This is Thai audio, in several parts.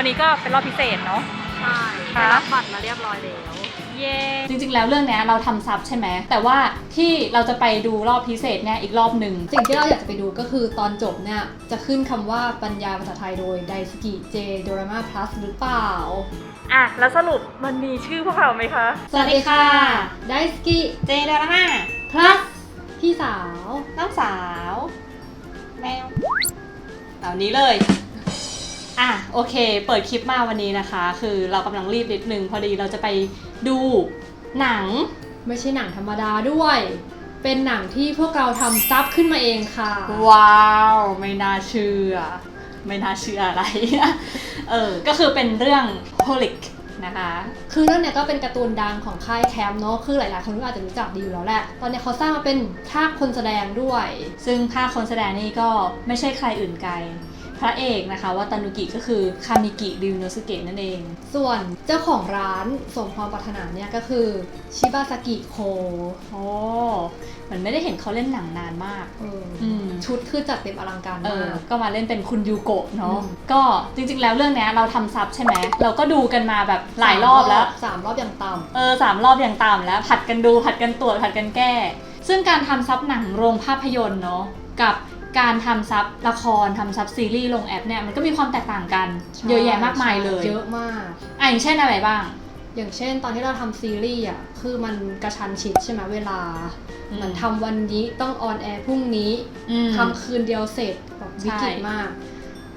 วันนี้ก็เป็นรอบพิเศษเนาะ ใช่ค่ะได้รับบัตรมาเรียบร้อยแล้ว เย้ จริงๆ แล้วเรื่องเนี้ยเราทำซับใช่ไหม แต่ว่าที่เราจะไปดูรอบพิเศษเนี่ยอีกรอบหนึ่ง สิ่งที่เราอยากจะไปดูก็คือตอนจบเนี่ย จะขึ้นคำว่าบรรยายภาษาไทยโดยไดสกิเจโดรามาพลัสหรือเปล่า อะ แล้วสรุปมันมีชื่อพวกเราไหมคะ สวัสดีค่ะ ไดสกิเจดารามาพลัสพี่สาว น้องสาว แมวเหล่านี้เลย อะโอเค เปิดคลิปมาวันนี้นะคะ คือเรากำลังรีบนิดนึงพอดีเราจะไปดูหนังไม่ใช่หนังธรรมดาด้วย เป็นหนังที่พวกเราทำซับขึ้นมาเองค่ะ ว้าว ไม่น่าเชื่อ ไม่น่าเชื่ออะไร เออ ก็คือเป็นเรื่อง Holic นะคะ คือเรื่องเนี้ยก็เป็นการ์ตูนดังของค่ายแคมป์เนาะคือหลายๆ คนก็อาจจะรู้จักดีอยู่แล้วแหละ ตอนเนี้ยเขาสร้างมาเป็นภาคคนแสดงด้วย ซึ่งภาคคนแสดงนี่ก็ไม่ใช่ใครอื่นไกล พระเอกนะคะว่าตานุกิก็คือคามิกิริวโนสุเกะนั่นเอง ส่วนเจ้าของร้านสมความปรารถนาเนี่ยก็คือชิบาสกิโคโอ้เหมือนไม่ได้เห็นเขาเล่นหนังนานมากเออออืมชุดคือจัดเต็มอลังการเอมาอกก็มาเล่นเป็นคุณยูโกะเนาะอืมก็จริงๆแล้วเรื่องเนี้ยเราทำซับใช่ไหมเราก็ดูกันมาแบบหลายรอบแล้วสามรอบอย่างต่เออสามรอบอย่างต่ำแล้วผัดกันดูผัดกันตรวจผัดกันแก้ ซึ่งการทำซับหนังโรงภาพยนตร์เนาะกับ การทำซับละครทำซับซีรีส์ลงแอปเนี่ยมันก็มีความแตกต่างกันำเยอะแยะมากมายเลยเยอะมาก อะอย่างเช่นอะไรบ้าง อย่างเช่น ตอนที่เราทำซีรีส์อะคือมันกระชันชิดใช่ไหมเวลาอืม เหมือนทำวันนี้ต้องออนแอร์พรุ่งนี้อืม ทำคืนเดียวเสร็จแบบวิกฤตใช่ มาก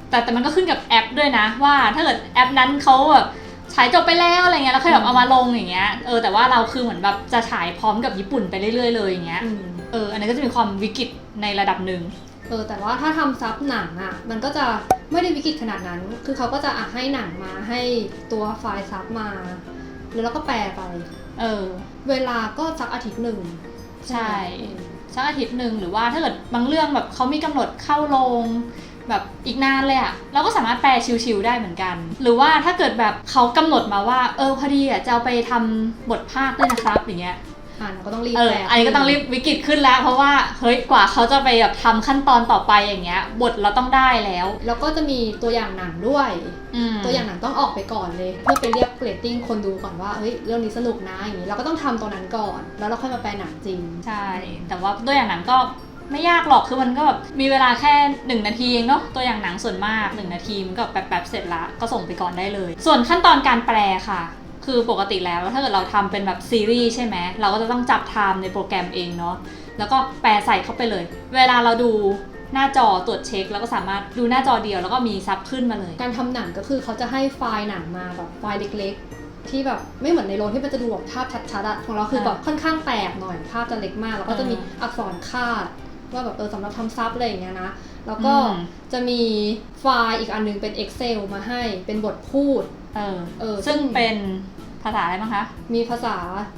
แต่แต่มันก็ขึ้นกับแอปด้วยนะว่าถ้าเกิดแอปนั้นเขาแบบฉายจบไปแล้วอะไรเงี้ยแล้วค่อยแบบเอามาลงอย่างเงี้ยเออแต่ว่าเราคือเหมือนแบบจะฉายพร้อมกับญี่ปุ่นไปเรื่อยๆเลยอย่างเงี้ยอืม เอออันนั้นก็จะมีความวิกฤตในระดับหนึ่ง เออแต่ว่าถ้าทำซับหนังอะมันก็จะไม่ได้วิกฤตขนาดนั้น คือเขาก็จะอะให้หนังมาให้ตัวไฟล์ซับมา แล้วเราก็แปลไป เออ เวลาก็สักอาทิตย์หนึ่ง ใช่อืมสักอาทิตย์หนึ่งหรือว่าถ้าเกิดบางเรื่องแบบเขามีกำหนดเข้าลงแบบอีกนานเลยอะเราก็สามารถแปลชิวๆได้เหมือนกัน หรือว่าถ้าเกิดแบบเขากำหนดมาว่า เออพอดีอะจะเอาไปทำบทภาคด้วยนะครับอย่างเงี้ย อ่านเราก็ต้องรีบเออแปลอันนี้ก็ต้องรีบวิกฤตขึ้นแล้ว เพราะว่าเฮ้ยกว่าเขาจะไปแบบทำขั้นตอนต่อไปอย่างเงี้ย บทเราต้องได้แล้ว แล้วก็จะมีตัวอย่างหนังด้วย อืมตัวอย่างหนังต้องออกไปก่อนเลย เพื่อไปเรียกเรตติ้งคนดูก่อนว่าเฮ้ยเรื่องนี้สนุกนะอย่างนี้เราก็ต้องทำตัวนั้นก่อน แล้วเราค่อยมาแปลหนังจริง ใช่ แต่ว่าตัวอย่างหนังก็ไม่ยากหรอกคือมันก็แบบมีเวลาแค่หนึ่งนาทีเองเนาะตัวอย่างหนังส่วนมากหนึ่งนาทีมันก็แป๊บๆเสร็จละก็ส่งไปก่อนได้เลย ส่วนขั้นตอนการแปลค่ะ คือปกติแล้วถ้าเกิดเราทำเป็นแบบซีรีส์ใช่ไหมเราก็จะต้องจับไทม์ในโปรแกรมเองเนาะแล้วก็แปลใส่เข้าไปเลย เวลาเราดูหน้าจอตรวจเช็ค แล้วก็สามารถดูหน้าจอเดียวแล้วก็มีซับขึ้นมาเลย การทำหนังก็คือเขาจะให้ไฟล์หนังมาแบบไฟล์เล็กๆ ที่แบบไม่เหมือนในโรงที่มันจะดูแบบภาพชัดๆอะของเราคืออ่าแบบค่อนข้างแตกหน่อยภาพจะเล็กมาก แล้วก็จะมีอ่าอักษรคาดว่าแบบเออสำหรับทำซับอะไรอย่างเงี้ยนะ แล้วก็อืมจะมีไฟล์อีกอันหนึงเป็น Excel มาให้เป็นบทพูด เออเออซึ่งเป็นภาษาอะไรบ้างคะ มีภาษา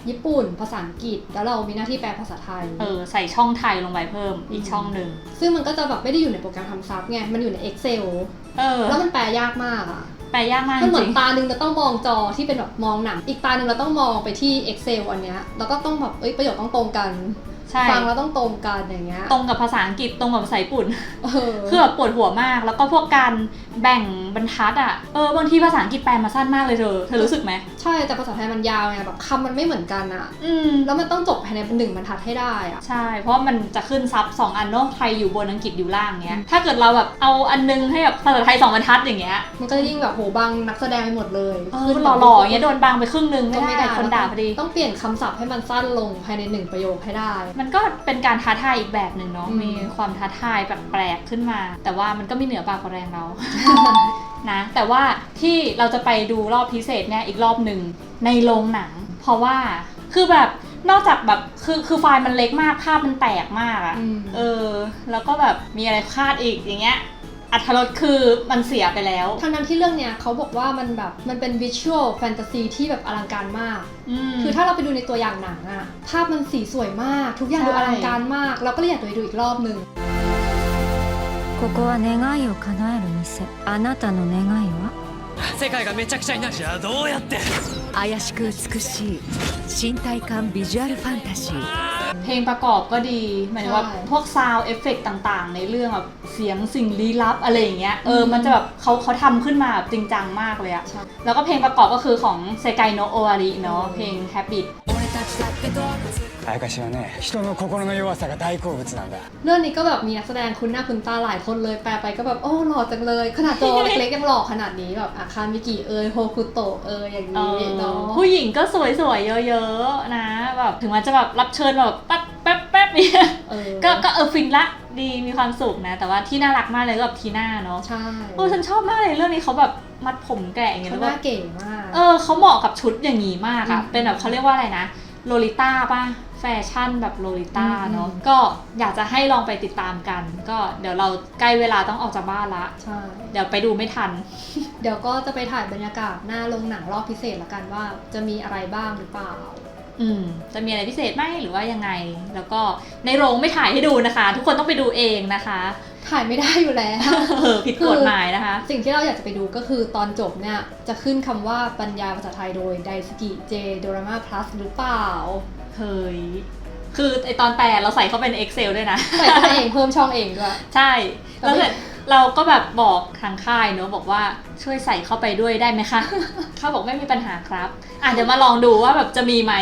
ญี่ปุ่น ภาษาอังกฤษ แล้วเรามีหน้าที่แปลภาษาไทย เออ ใส่ช่องไทยลงไปเพิ่มอีกช่องหนึ่ง ซึ่งมันก็จะแบบไม่ได้อยู่ในโปรแกรมทำซับไง มันอยู่ใน Excel เออ แล้วมันแปลยากมากอะแปลยากมากจมันเหมือรินงตาหนึ่งเราต้องมองจอที่เป็นแบบมองหนัง อีกตาหนึ่งเราต้องมองไปที่ Excel อันเนี้ย แล้วก็ต้องแบบเอ้ยประโยคต้องตรงกันใช่ฟังแล้วต้องตรงกันอย่างเงี้ย ตรงกับภาษาอังกฤษตรงกับภาษาญี่ปุ่นเออคือแบบปวดหัวมาก แล้วก็พวกการแบ่งบรรทัดอะ เออบางทีภาษาอังกฤษแปลมาสั้นมากเลยเธอ เธอรู้สึกไหม ใช่ แต่ภาษาไทยมันยาวไงแบบคำมันไม่เหมือนกันอะอืม แล้วมันต้องจบภายในหนึ่งบรรทัดให้ได้อะใช่ เพราะว่ามันจะขึ้นซับสองอันเนอะไทยอยู่บนอังกฤษอยู่ล่างเงี้ย ถ้าเกิดเราแบบเอาอันนึงให้แบบภาษาไทยสองบรรทัดอย่างเงี้ย มันก็จะยิ่งแบบโหบังนักแสดงไปหมดเลยเออหล่อๆอย่างเงี้ยโดนบางไปครึ่งนึงก็ไม่ได้คนด่าพอดี ต้องเปลี่ยนคำศัพท์ให้มันสั้นลงภายในหนึ่งประโยคให้ได้ มันก็เป็นการท้าทายอีกแบบหนึ่งเนาะอืมมีความท้าทายแปลกๆขึ้นมา แต่ว่ามันก็ไม่เหนือปากกว่าแรงเรานะแต่ว่าที่เราจะไปดูรอบพิเศษเนี่ยอีกรอบหนึ่งในโรงหนัง เพราะว่าคือแบบนอกจากแบบคือคือไฟล์มันเล็กมากภาพมันแตกมากอะอืมเออ แล้วก็แบบมีอะไรคาดอีกอย่างเงี้ยอัธรสคือมันเสียไปแล้วทั้งนั้นที่เรื่องเนี้ยเขาบอกว่ามันแบบมันเป็นวิชวลแฟนตาซีที่แบบอลังการมากมคือถ้าเราไปดูในตัวอย่างหนังอะภาพมันสีสวยมาก ทุกอย่างใช่ดูอลังการมาก เราก็เลยอยากจะไปดูอีกรอบหนึ่ง ここは願いを叶える店あなたの願いは世界がめちゃくちゃになるじゃあどうやって怪しく美しい身体感ビジュアルファンタジーเพลงประกอบก็ดีหมายถึงว่าพวกซาวเอฟเฟกต่างๆ ในเรื่องแบบเสียงสิ่งลี้ลับอะไรอย่างเงี้ยเออมันจะแบบเขาเขาทำขึ้นมาแบบจริงจังมากเลยอะแล้วก็เพลงประกอบก็คือของเซกายโนโออาริเนาะเพลง Habit あやかしはね人の心の弱さが大好物なんだ เรื่องนี้ก็แบบมีนักแสดงคุ้นหน้าคุ้นตาหลายคนเลยแปลไปก็แบบโอ้หล่อจังเลย ขนาดตัวเล็กๆยังหล่อขนาดนี้แบบอาคารมิกิเอยโฮคุโตะเอยอย่าง เอ นี้ อ เนาะ ผู้หญิงก็สวยๆ เยอะๆ นะแบบถึงมันจะแบบรับเชิญแบบแป๊บแป๊บแป๊บเนี่ย เออ ก็ก็เออฟินละดีมีความสุขนะ แต่ว่าที่น่ารักมากเลยก็แบบทีน่าเนาะ ใช่ เออฉันชอบมากเลยเรื่องนี้เขาแบบมัดผมแกะอย่างเงี้ย เขา แล้ว ห แบ น้า บ เก๋มาก เออเขาเหมาะกับชุดอย่างงี้มากอะ อืม เป็นแบบเขาเรียกว่าอะไรนะโลลิต้าป่ะ แฟชั่นแบบโลลิต้าอืมเนาะก็อยากจะให้ลองไปติดตามกัน ก็เดี๋ยวเราใกล้เวลาต้องออกจากบ้านละ ใช่ เดี๋ยวไปดูไม่ทัน เดี๋ยวก็จะไปถ่ายบรรยากาศหน้าโรงหนังรอบพิเศษละกันว่า จะมีอะไรบ้างหรือเปล่า อืม จะมีอะไรพิเศษไหมหรือว่ายังไง แล้วก็ในโรงไม่ถ่ายให้ดูนะคะ ทุกคนต้องไปดูเองนะคะ ถ่ายไม่ได้อยู่แล้ว เออผิดกฎหมายนะคะ สิ่งที่เราอยากจะไปดูก็คือตอนจบเนี่ย จะขึ้นคำว่าบรรยายภาษาไทยโดยไดสกิเจโดรามาพลัสหรือเปล่า เฮ้ยคือไอตอนแปลเราใส่เข้าไปใน Excel ด้วยนะ ใส่เข้าไปเองเพิ่มช่องเองด้วย ใช่ แล้วเสร็จเราก็แบบบอกทางค่ายเนอะบอกว่าช่วยใส่เข้าไปด้วยได้ไหมคะ เขาบอกไม่มีปัญหาครับ อะเดี๋ยวมาลองดูว่าแบบจะมีไหม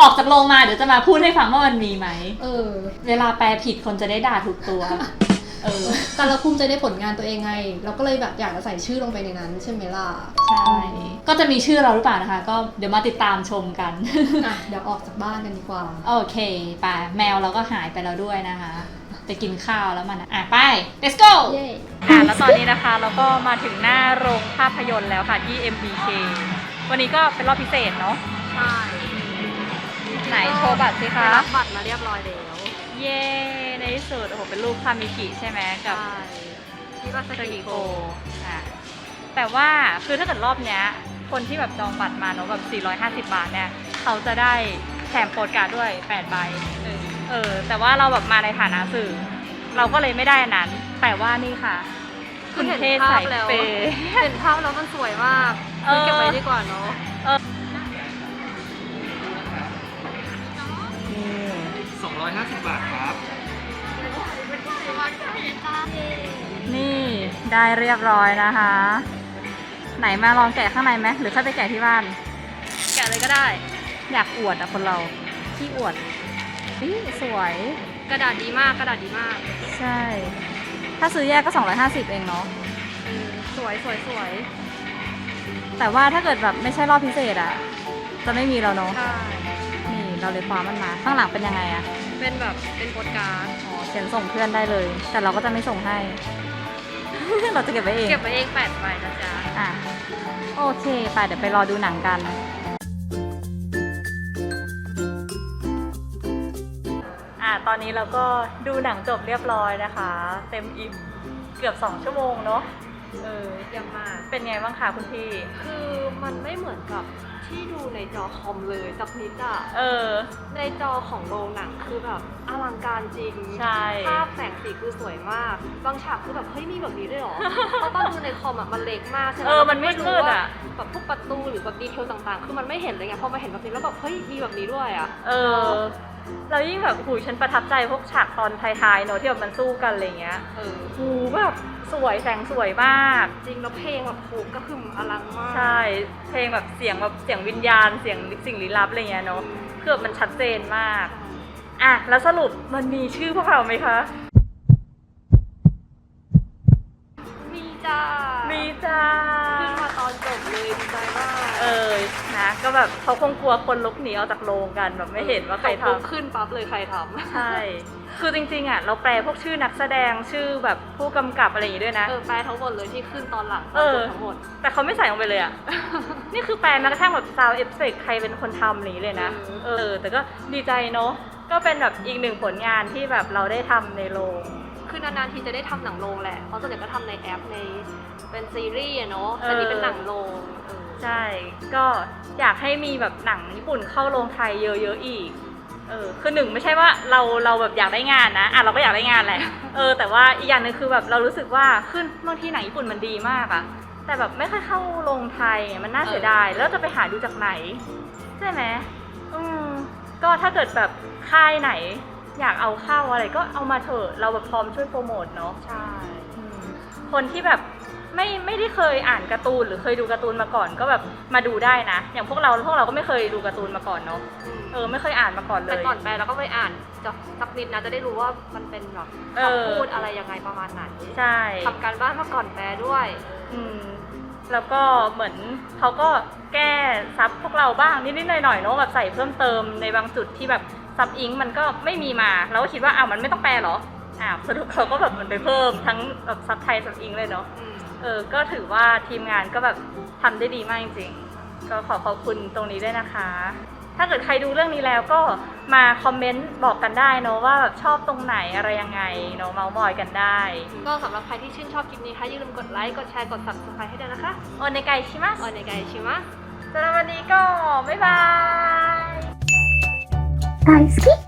ออกจากโรงมาเดี๋ยวจะมาพูดให้ฟังว่ามันมีไหม เออ เวลาแปลผิดคนจะได้ด่าถูกตัว เออแต่เราภูมิใจในผลงานตัวเองไง เราก็เลยแบบอยากจะใส่ชื่อลงไปในนั้น ใช่ไหมล่ะใช่ ก็จะมีชื่อเราหรือเปล่านะคะ ก็เดี๋ยวมาติดตามชมกัน อะเดี๋ยวออกจากบ้านกันดีกว่า โอเคไปแมวเราก็หายไปแล้วด้วยนะคะไปกินข้าวแล้วมันอะอะ ไป let's go เย้อะแล้วตอนนี้นะคะเราก็มาถึงหน้าโรงภาพยนตร์แล้วค่ะที่ MBK วันนี้ก็เป็นรอบพิเศษเนาะใช่ไหนโชว์บัตรสิคะรับบัตรมาเรียบร้อยแล้ว เย้ในที่สุดโอ้โหเป็นรูปคามิกิใช่ไหมกับใช่ที่ว่าสสกิกิโกโกอะแต่ว่าคือถ้าเกิดรอบเนี้ย คนที่แบบจองบัตรมาเนาะแบบ 450 บาทเนี่ย เขาจะได้แถมโปสการ์ดด้วย 8 ใบ เออ แต่ว่าเราแบบมาในฐานะสื่อ เราก็เลยไม่ได้อันนั้น แต่ว่านี่ค่ะ คุณเทศภาใส่พแล้วเปย์เห็นภาพแล้วมันสวยมากเออเก็บไว้ดีกว่าเนาะ 250 บาทครับ นี่ได้เรียบร้อยนะคะ ไหนมาลองแกะข้างในไหมหรือค่อยไปแกะที่บ้าน แกะเลยก็ได้ อยากอวดอะคนเราที่อวดนี่สวย กระดาษดีมากกระดาษดีมากใช่ ถ้าซื้อแยกก็ 250 เองเนาะ เออสวยสวยสวยแต่ว่าถ้าเกิดแบบไม่ใช่รอบพิเศษอะจะไม่มีแล้วเนาะ ใช่นี่ เราเลยคว้ามันมา ข้างหลังเป็นยังไงอะเป็นแบบเป็นโปสการ์ดอ๋อเขียนส่งเพื่อนได้เลย แต่เราก็จะไม่ส่งให้ เราจะเก็บไว้เองเก็บไว้เองแปดใบนะจ๊ะอะโอเคไปเดี๋ยวไปรอดูหนังกัน อะตอนนี้เราก็ดูหนังจบเรียบร้อยนะคะ เต็มอิ่มเกือบ 2 ชั่วโมงเนาะ เออเยี่ยมมาก เป็นไงบ้างคะคุณพี่ คือมันไม่เหมือนกับที่ดูในจอคอมเลยสักนิดอะเออ ในจอของโรงหนังคือแบบอลังการจริงใช่ภาพแสงสีคือสวยมาก บางฉากคือแบบเฮ้ยมีแบบนี้ด้วยเหรอ เพราะตอนดูในคอมอะมันเล็กมากใช่ไหมเออมันไรู้มืดๆว่าอะแบบพวกประตูหรือแบบดีเทลต่างๆ คือมันไม่เห็นเลยไงพอมาเห็นแบบนี้แล้วแบบเฮ้ยมีแบบนี้ด้วยอะเออเรายิ่งแบบหูฉันประทับใจพวกฉากตอนท้ายๆเนอะที่แบบมันสู้กันอะไรเงี้ย เออหูแบบ สวยแสงสวยมาก จริงแล้วเพลงแบบโหก็คืออลังมากใช่ เพลงแบบเสียงแบบเสียงวิญญาณเสียงสิ่งลี้ลับอะไรเงี้ยเนาะคือแบบมันชัดเจนมากอะแล้วสรุปมันมีชื่อพวกเราไหมคะ ก็แบบเขาคงกลัวคนลุกหนีออกจากโรงกันแบบไม่เห็นว่าใครจบปุ๊บทำ ขึ้นปั๊บเลยใครทำใช่ คือจริงๆอะเราแปลพวกชื่อนักแสดงชื่อแบบผู้กำกับอะไรอย่างงี้ด้วยนะ เออแปลทั้งหมดเลยที่ขึ้นตอนหลังตเออนอจบทั้งหมด แต่เขาไม่ใส่ลงไปเลยอะ นี่คือแปลแม้กระทั่งแบบซาวเอฟเฟกใครเป็นคนทำอะไรอย่างนี้เลยนะเออเออ แต่ก็ดีใจเนาะ ก็เป็นแบบอีกหนึ่งผลงานที่แบบเราได้ทำในโรง คือนานๆทีจะได้ทำหนังโรงแหละเพราะส่วนใหญ่ก็ทำในแอปในเป็นซีรีส์อะเนาะเออแต่นี่เป็นหนังโรงเออ ใช่ ก็อยากให้มีแบบหนังญี่ปุ่นเข้าโรงไทยเยอะๆอีก เออ คือหนึ่งไม่ใช่ว่าเราเราแบบอยากได้งานนะ อะเราก็อยากได้งานแหละ เออ แต่ว่าอีกอย่างหนึ่งคือแบบเรารู้สึกว่าขึ้นบางทีหนังญี่ปุ่นมันดีมากอะแต่แบบไม่ค่อยเข้าโรงไทยมันน่าเสียดาย แล้วจะไปหาดูจากไหน ใช่ไหมอืมก็ถ้าเกิดแบบค่ายไหน อยากเอาเข้าอะไรก็เอามาเถอะ เราแบบพร้อมช่วยโปรโมทเนาะ ใช่อืมคนที่แบบ ไม่ไม่ได้เคยอ่านการ์ตูนหรือเคยดูการ์ตูนมาก่อน ก็แบบมาดูได้นะ อย่างพวกเราพวกเราก็ไม่เคยดูการ์ตูนมาก่อนเนาะเออไม่เคยอ่านมาก่อนเลแต่ยก่อนแปลเราก็ไปอ่านจะสักนิดนะจะได้รู้ว่ามันเป็นแบบเออคำพูดอะไรยังไงประมาณไหนใช่ทำการบ้านมาก่อนแปลด้วยอืมแล้วก็เหมือนเขาก็แก้ซับพวกเราบ้างนิดๆหน่อยๆเนาะแบบใส่เพิ่มเติมในบางจุดที่แบบซับอิงก์มันก็ไม่มีมาเราก็คิดว่าอ้าวมันไม่ต้องแปลเหรออ้าวสรุปเขาก็แบบเหมันไปเพิ่มทั้งแบบซับไทยซับอิงก์เลยเนาะอืม เออ ก็ถือว่าทีมงานก็แบบทำได้ดีมากจริงๆ ก็ขอขอบคุณตรงนี้ด้วยนะคะ ถ้าเกิดใครดูเรื่องนี้แล้วก็มาคอมเมนต์บอกกันได้เนอะว่าแบบชอบตรงไหนอะไรยังไงเนอะเมาส์มอยกันได้ ก็สำหรับใครที่ชื่นชอบคลิปนี้ค่ะอย่าลืมกดไลค์ กดแชร์ กด subscribe ให้ด้วยนะคะ โอเนไกชิมัส お願いします。สำหรับวันนี้ก็บ๊ายบาย 大好き